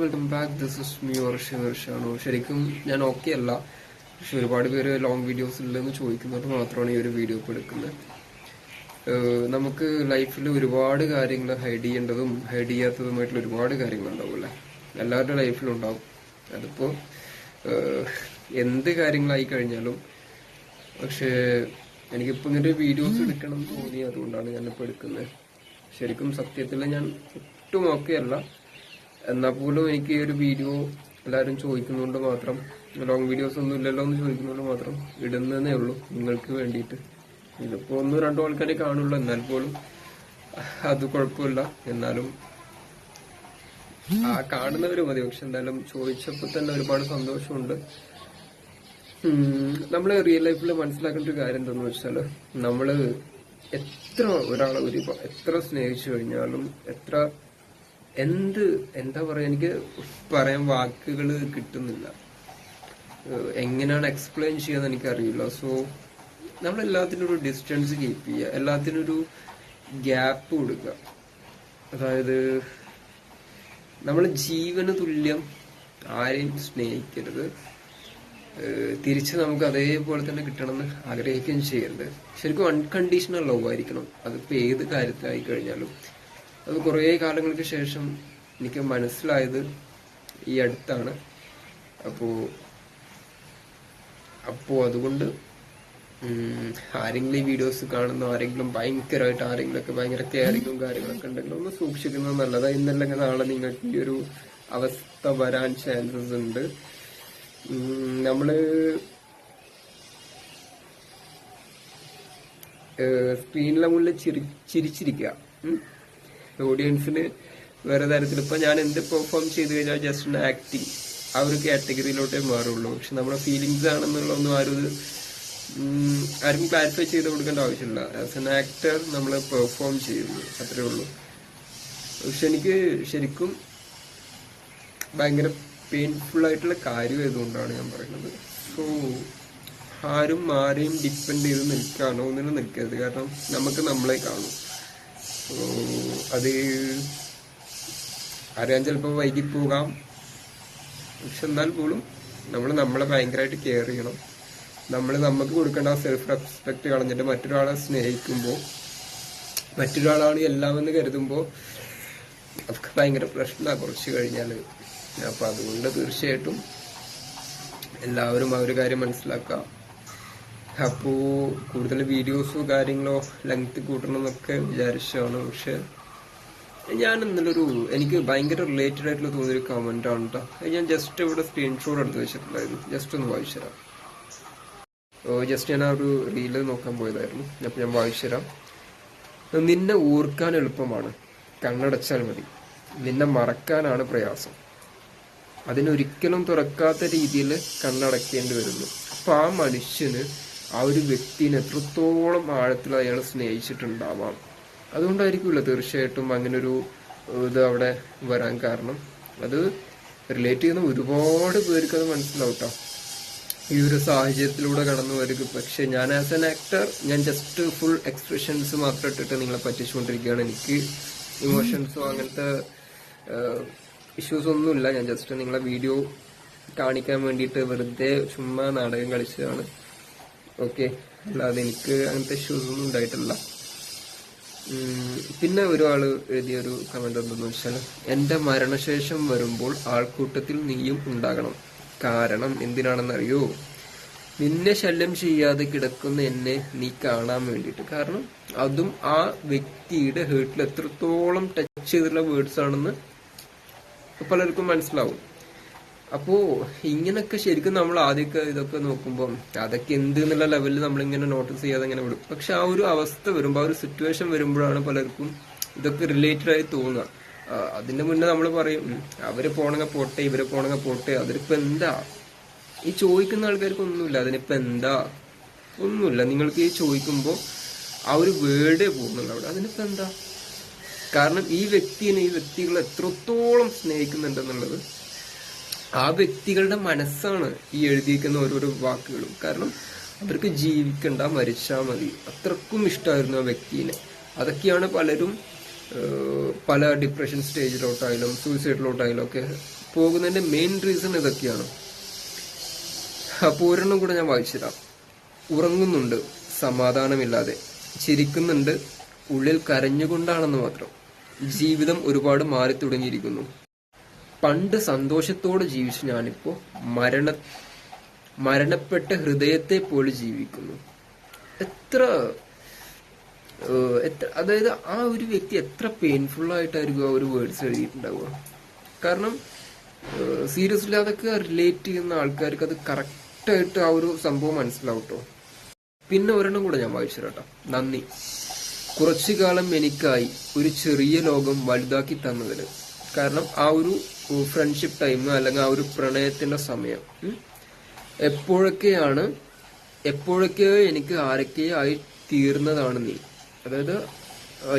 Welcome back this is me Varsha വർഷാണു ശരിക്കും ഞാൻ okay അല്ല. പക്ഷെ ഒരുപാട് പേര് ലോങ് വീഡിയോസ് ഇല്ലെന്ന് ചോദിക്കുന്നതുകൊണ്ട് മാത്രമാണ് ഈ ഒരു വീഡിയോ ഇപ്പോൾ എടുക്കുന്നത്. നമുക്ക് ലൈഫിൽ ഒരുപാട് കാര്യങ്ങൾ ഹൈഡ് ചെയ്യേണ്ടതും ഹൈഡ് ചെയ്യാത്തതുമായിട്ടുള്ള ഒരുപാട് കാര്യങ്ങൾ ഉണ്ടാവില്ലേ എല്ലാവരുടെ ലൈഫിലും ഉണ്ടാവും. അതിപ്പോൾ എന്ത് കാര്യങ്ങളായി കഴിഞ്ഞാലും പക്ഷേ എനിക്കിപ്പോൾ ഇങ്ങനെ വീഡിയോസ് എടുക്കണം എന്ന് തോന്നി അതുകൊണ്ടാണ് ഞാനിപ്പോൾ എടുക്കുന്നത്. ശരിക്കും സത്യത്തിൽ ഞാൻ ഒട്ടും ഓക്കെ അല്ല. എന്നാൽ പോലും എനിക്ക് ഈ ഒരു വീഡിയോ എല്ലാവരും ചോദിക്കുന്നതുകൊണ്ട് മാത്രം ലോങ് വീഡിയോസ് ഒന്നും ഇല്ലല്ലോ എന്ന് ചോദിക്കുന്നതുകൊണ്ട് മാത്രം ഇടുന്നതേ ഉള്ളൂ നിങ്ങൾക്ക് വേണ്ടിയിട്ട്. ഇതിപ്പോൾ ഒന്നും രണ്ടോ ആൾക്കാരെ കാണുള്ളൂ എന്നാൽ പോലും അത് കുഴപ്പമില്ല. എന്നാലും ആ കാണുന്നവർ മതി. പക്ഷെ എന്തായാലും ചോദിച്ചപ്പോൾ തന്നെ ഒരുപാട് സന്തോഷമുണ്ട്. നമ്മൾ റിയൽ ലൈഫിൽ മനസ്സിലാക്കേണ്ട ഒരു കാര്യം എന്താണെന്ന് വെച്ചാൽ നമ്മൾ എത്ര ഒരാളെ ഒരു എത്ര സ്നേഹിച്ചു കഴിഞ്ഞാലും എത്ര എന്ത് എന്താ പറയാ എനിക്ക് പറയാൻ വാക്കുകൾ കിട്ടുന്നില്ല. എങ്ങനെയാണ് എക്സ്പ്ലെയിൻ ചെയ്യാന്ന് എനിക്കറിയില്ല. സോ നമ്മൾ എല്ലാത്തിനും ഒരു ഡിസ്റ്റൻസ് കീപ്പ് ചെയ്യുക. എല്ലാത്തിനും ഒരു ഗ്യാപ്പ് കൊടുക്കുക. അതായത് നമ്മൾ ജീവന് തുല്യം ആരെയും സ്നേഹിക്കരുത്. തിരിച്ച് നമുക്ക് അതേപോലെ തന്നെ കിട്ടണമെന്ന് ആഗ്രഹിക്കുകയും ചെയ്യരുത്. ശരിക്കും അൺകണ്ടീഷണൽ ലവ് ആയിരിക്കണം. അതിപ്പോ ഏത് കാര്യത്തിലായി കഴിഞ്ഞാലും അത് കുറേ കാലങ്ങൾക്ക് ശേഷം എനിക്ക് മനസ്സിലായത് ഈ അടുത്താണ്. അപ്പോ അപ്പോ അതുകൊണ്ട് ആരെങ്കിലും ഈ വീഡിയോസ് കാണുന്ന ആരെങ്കിലും ഭയങ്കരമായിട്ട് ആരെങ്കിലും ഒക്കെ ഭയങ്കര കെയറിങ്ങും കാര്യങ്ങളൊക്കെ ഉണ്ടെങ്കിൽ ഒന്ന് സൂക്ഷിക്കുന്നത് നല്ലതാ. ഇന്നല്ലെങ്കിൽ നാളെ നിങ്ങൾക്ക് ഈ ഒരു അവസ്ഥ വരാൻ ചാൻസസ് ഉണ്ട്. നമ്മൾ സ്ക്രീനിലെ മുന്നിൽ ചിരി ചിരിച്ചിരിക്കുക. ഓഡിയൻസിന് വേറെ തരത്തിൽ ഇപ്പൊ ഞാൻ എന്ത് പെർഫോം ചെയ്ത് കഴിഞ്ഞാൽ ജസ്റ്റ് ആക്ടിങ് ആ ഒരു കാറ്റഗറിയിലോട്ടേ മാറുള്ളൂ. പക്ഷെ നമ്മുടെ ഫീലിങ്സ് ആണെന്നുള്ളതൊന്നും ആരും ആരും ക്ലാരിഫൈ ചെയ്ത് കൊടുക്കേണ്ട ആവശ്യമില്ല. ആസ് എൻ ആക്ടർ നമ്മൾ പെർഫോം ചെയ്യുന്നു. അത്രേ ഉള്ളൂ. പക്ഷെ എനിക്ക് ശരിക്കും ഭയങ്കര പെയിൻഫുൾ ആയിട്ടുള്ള കാര്യം ആയതുകൊണ്ടാണ് ഞാൻ പറയുന്നത്. സോ ആരും ആരെയും ഡിപ്പെൻഡ് ചെയ്ത് നിൽക്കാനോ ഒന്നിനും നിൽക്കരുത്. കാരണം നമുക്ക് നമ്മളെ കാണും. അത് അറിയാൻ ചിലപ്പോൾ പോകാം. പക്ഷെ എന്നാൽ പോലും നമ്മൾ നമ്മളെ ഭയങ്കരമായിട്ട് കെയർ ചെയ്യണം. നമ്മൾ നമുക്ക് കൊടുക്കേണ്ട സെൽഫ് റെസ്പെക്ട് കളഞ്ഞിട്ട് മറ്റൊരാളെ സ്നേഹിക്കുമ്പോൾ മറ്റൊരാളാണ് എല്ലാമെന്ന് കരുതുമ്പോൾ നമുക്ക് ഭയങ്കര പ്രശ്നമാണ് കുറച്ച് കഴിഞ്ഞാൽ അപ്പം അതുകൊണ്ട് തീർച്ചയായിട്ടും എല്ലാവരും ആ ഒരു കാര്യം മനസ്സിലാക്കുക അപ്പോ കൂടുതൽ വീഡിയോസോ കാര്യങ്ങളോ ലെങ്ത് കൂട്ടണം എന്നൊക്കെ വിചാരിച്ചാണ് പക്ഷെ ഞാൻ ഇന്നലെ ഒരു എനിക്ക് ഭയങ്കര റിലേറ്റഡ് ആയിട്ടുള്ള തോന്നിയൊരു കമന്റ് ആണ് കേട്ടോ ഞാൻ ജസ്റ്റ് ഇവിടെ സ്ക്രീൻഷോട്ട് എടുത്ത് വെച്ചിട്ടുണ്ടായിരുന്നു. ജസ്റ്റ് ഒന്ന് വായിച്ചു തരാം. ജസ്റ്റ് ഞാൻ ആ ഒരു റീൽ നോക്കാൻ പോയതായിരുന്നു. അപ്പൊ ഞാൻ വായിച്ചു തരാം. നിന്നെ ഓർക്കാൻ എളുപ്പമാണ്. കണ്ണടച്ചാൽ മതി. നിന്നെ മറക്കാനാണ് പ്രയാസം. അതിനൊരിക്കലും തുറക്കാത്ത രീതിയിൽ കണ്ണടക്കേണ്ടി വരുന്നു. അപ്പൊ ആ മനുഷ്യന് ആ ഒരു വ്യക്തിനെ എത്രത്തോളം ആഴത്തിൽ അയാൾ സ്നേഹിച്ചിട്ടുണ്ടാവാം. അതുകൊണ്ടായിരിക്കുമല്ലോ തീർച്ചയായിട്ടും അങ്ങനൊരു ഇത് അവിടെ വരാൻ കാരണം. അത് റിലേറ്റ് ചെയ്യുന്ന ഒരുപാട് പേർക്ക് അത് മനസ്സിലാവട്ടോ ഈ ഒരു സാഹചര്യത്തിലൂടെ കടന്നു വരിക. പക്ഷെ ഞാൻ ആസ് എൻ ആക്ടർ ഞാൻ ജസ്റ്റ് ഫുൾ എക്സ്പ്രഷൻസ് മാത്രം ഇട്ടിട്ട് നിങ്ങളെ പറ്റിച്ചുകൊണ്ടിരിക്കുകയാണ്. എനിക്ക് ഇമോഷൻസോ അങ്ങനത്തെ ഇഷ്യൂസ് ഒന്നുമില്ല ഞാൻ ജസ്റ്റ് നിങ്ങളെ വീഡിയോ കാണിക്കാൻ വേണ്ടിയിട്ട് വെറുതെ ചുമ്മാ നാടകം കളിച്ചതാണ്. ഓക്കെ. അല്ലാതെ എനിക്ക് അങ്ങനത്തെ ഇഷ്യൂസ് ഒന്നും ഉണ്ടായിട്ടില്ല. പിന്നെ പിന്നെ എഴുതിയ ഒരു കമന്റ് എന്തെന്ന് വെച്ചാൽ എന്റെ മരണശേഷം വരുമ്പോൾ ആൾക്കൂട്ടത്തിൽ നീയും ഉണ്ടാകണം. കാരണം എന്തിനാണെന്നറിയോ? നിന്നെ ശല്യം ചെയ്യാതെ കിടക്കുന്ന എന്നെ നീ കാണാൻ വേണ്ടിയിട്ട്. കാരണം അതും ആ വ്യക്തിയുടെ ഹേർട്ടിൽ എത്രത്തോളം ടച്ച് ചെയ്തിട്ടുള്ള വേർഡ്സ് ആണെന്ന് പലർക്കും മനസ്സിലാവും. അപ്പോ ഇങ്ങനൊക്കെ ശരിക്കും നമ്മൾ ആദ്യമൊക്കെ ഇതൊക്കെ നോക്കുമ്പോൾ അതൊക്കെ എന്ത് എന്നുള്ള ലെവലിൽ നമ്മൾ ഇങ്ങനെ നോട്ടീസ് ചെയ്യാതെ ഇങ്ങനെ വിടും. പക്ഷെ ആ ഒരു അവസ്ഥ വരുമ്പോൾ ആ ഒരു സിറ്റുവേഷൻ വരുമ്പോഴാണ് പലർക്കും ഇതൊക്കെ റിലേറ്റഡ് ആയി തോന്നുക. അതിന്റെ മുന്നേ നമ്മൾ പറയും അവർ പോണങ്ങ പോട്ടെ ഇവർ പോണങ്ങ പോട്ടെ അതിലിപ്പോ എന്താ? ഈ ചോദിക്കുന്ന ആൾക്കാർക്ക് ഒന്നുമില്ല അതിനിപ്പോ എന്താ? ഒന്നുമില്ല. നിങ്ങൾക്ക് ഈ ചോദിക്കുമ്പോൾ ആ ഒരു വേർഡേ പോകുന്നുള്ളൂ അവിടെ. അതിനിപ്പോ എന്താ? കാരണം ഈ വ്യക്തിനെ ഈ വ്യക്തികളെ എത്രത്തോളം സ്നേഹിക്കുന്നുണ്ടെന്നുള്ളത് ആ വ്യക്തികളുടെ മനസ്സാണ് ഈ എഴുതിയിരിക്കുന്ന ഓരോരോ വാക്കുകളും. കാരണം അവർക്ക് ജീവിക്കണ്ട മരിച്ചാൽ മതി. അത്രക്കും ഇഷ്ടമായിരുന്നു ആ വ്യക്തിനെ. അതൊക്കെയാണ് പലരും പല ഡിപ്രഷൻ സ്റ്റേജിലോട്ടായാലും സൂയിസൈഡിലോട്ടായാലും ഒക്കെ പോകുന്നതിന്റെ മെയിൻ റീസൺ ഇതൊക്കെയാണ്. അപ്പോൾ ഒരെണ്ണം കൂടെ ഞാൻ വായിച്ചുതരാം ഉറങ്ങുന്നുണ്ട് സമാധാനമില്ലാതെ. ചിരിക്കുന്നുണ്ട് ഉള്ളിൽ കരഞ്ഞുകൊണ്ടാണെന്ന് മാത്രം. ജീവിതം ഒരുപാട് മാറി തുടങ്ങിയിരിക്കുന്നു പണ്ട് സന്തോഷത്തോട് ജീവിച്ച് ഞാനിപ്പോ മരണ മരണപ്പെട്ട ഹൃദയത്തെ പോലെ ജീവിക്കുന്നു. എത്ര എത്ര അതായത് ആ ഒരു വ്യക്തി എത്ര പെയിൻഫുൾ ആയിട്ടായിരിക്കും ആ ഒരു വേർഡ്സ് എഴുതിയിട്ടുണ്ടാവുക? കാരണം സീരിയസ്ലി അതൊക്കെ റിലേറ്റ് ചെയ്യുന്ന ആൾക്കാർക്ക് അത് കറക്റ്റ് ആയിട്ട് ആ ഒരു സംഭവം മനസ്സിലാവും പിന്നെ ഒരെണ്ണം കൂടെ ഞാൻ വായിച്ചു കേട്ടോ നന്ദി. കുറച്ചു കാലം എനിക്കായി ഒരു ചെറിയ ലോകം വലുതാക്കി തന്നതിന് കാരണം ആ ഒരു ഫ്രണ്ട്ഷിപ്പ് ടൈം അല്ലെങ്കിൽ ആ ഒരു പ്രണയത്തിന്റെ സമയം എപ്പോഴൊക്കെയാണ് എപ്പോഴൊക്കെയോ എനിക്ക് ആരൊക്കെയോ ആയി തീർന്നതാണ് നീ? അതായത്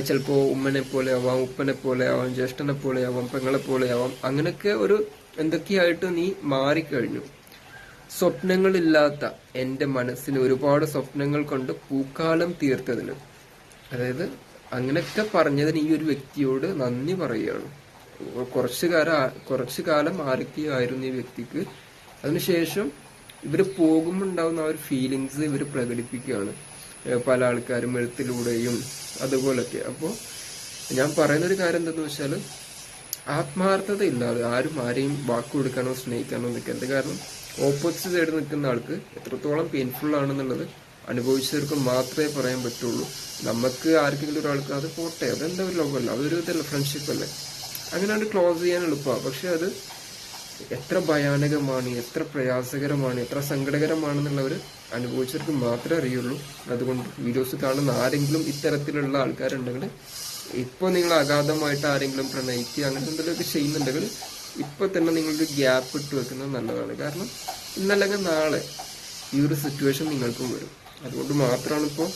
ചിലപ്പോ ഉമ്മനെ പോലെ ആവാം ഉപ്പനെ പോലെ ആവാം ജ്യേഷ്ഠനെ പോലെ ആവാം പെങ്ങളെ പോലെ ആവാം അങ്ങനെയൊക്കെ ഒരു എന്തൊക്കെയായിട്ട് നീ മാറിക്കഴിഞ്ഞു? സ്വപ്നങ്ങളില്ലാത്ത എന്റെ മനസ്സിന് ഒരുപാട് സ്വപ്നങ്ങൾ കൊണ്ട് പൂക്കാലം തീർത്തതിന് അതായത് അങ്ങനെയൊക്കെ പറഞ്ഞതിന് ഈ ഒരു വ്യക്തിയോട് നന്ദി പറയുകയാണ്. കുറച്ചു കാലം കുറച്ചു കാലം ആരൊക്കെയായിരുന്നു ഈ വ്യക്തിക്ക്? അതിനുശേഷം ഇവർ പോകുമ്പോൾ ഉണ്ടാകുന്ന ആ ഒരു ഫീലിങ്സ് ഇവർ പ്രകടിപ്പിക്കുകയാണ്. പല ആൾക്കാരും എഴുത്തിലൂടെയും അതുപോലൊക്കെ. അപ്പോൾ ഞാൻ പറയുന്നൊരു കാര്യം എന്താണെന്ന് വെച്ചാൽ ആത്മാർത്ഥത ഇല്ലാതെ ആരും ആരെയും വാക്ക് കൊടുക്കാനോ സ്നേഹിക്കാനോ നിൽക്കരുത്. കാരണം? ഓപ്പോസിറ്റ് സൈഡ് നിൽക്കുന്ന ആൾക്ക് എത്രത്തോളം പെയിൻഫുൾ ആണെന്നുള്ളത് അനുഭവിച്ചവർക്ക് മാത്രമേ പറയാൻ പറ്റുള്ളൂ. നമുക്ക് ആർക്കെങ്കിലും ഒരാൾക്ക് അത് പോട്ടെ അതെന്താ ഒരു ലോകമല്ല അതൊരു ഇതല്ല ഫ്രണ്ട്ഷിപ്പ് അല്ലേ? അങ്ങനെ അത് ക്ലോസ് ചെയ്യാൻ എളുപ്പമാണ് പക്ഷെ അത് എത്ര ഭയാനകമാണ് എത്ര പ്രയാസകരമാണ് എത്ര സങ്കടകരമാണെന്നുള്ളവർ അനുഭവിച്ചവർക്ക് മാത്രമേ അറിയുള്ളൂ. അതുകൊണ്ട് വീഡിയോസ് കാണുന്ന ആരെങ്കിലും ഇത്തരത്തിലുള്ള ആൾക്കാരുണ്ടെങ്കിൽ ഇപ്പോൾ നിങ്ങൾ അഗാധമായിട്ട് ആരെങ്കിലും പ്രണയിക്കുക അങ്ങനെ എന്തെങ്കിലുമൊക്കെ ചെയ്യുന്നുണ്ടെങ്കിൽ ഇപ്പോൾ തന്നെ നിങ്ങളൊരു ഗ്യാപ്പ് ഇട്ട് വെക്കുന്നത് നല്ലതാണ്. കാരണം ഇന്നല്ലെങ്കിൽ നാളെ ഈ ഒരു സിറ്റുവേഷൻ നിങ്ങൾക്കും വരും. അതുകൊണ്ട് മാത്രമാണ് ഇപ്പോൾ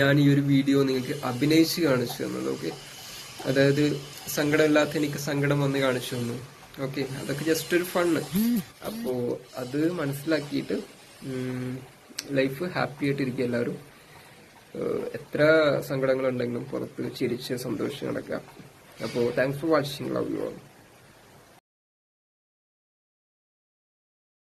ഞാൻ ഈ ഒരു വീഡിയോ നിങ്ങൾക്ക് അഭിനയിച്ച് കാണിച്ചു തന്നത് ഓക്കെ അതായത് സങ്കടമില്ലാത്ത എനിക്ക് സങ്കടം വന്ന് കാണിച്ചു തന്നു. ഓക്കെ അതൊക്കെ ജസ്റ്റ് ഒരു ഫണ്ണ് അപ്പോ അത് മനസ്സിലാക്കിയിട്ട് ലൈഫ് ഹാപ്പി ആയിട്ട് ഇരിക്കുക എല്ലാവരും. എത്ര സങ്കടങ്ങളുണ്ടെങ്കിലും പുറത്ത് ചിരിച്ച് സന്തോഷിച്ച് നടക്കുക. അപ്പോ thanks for watching love you all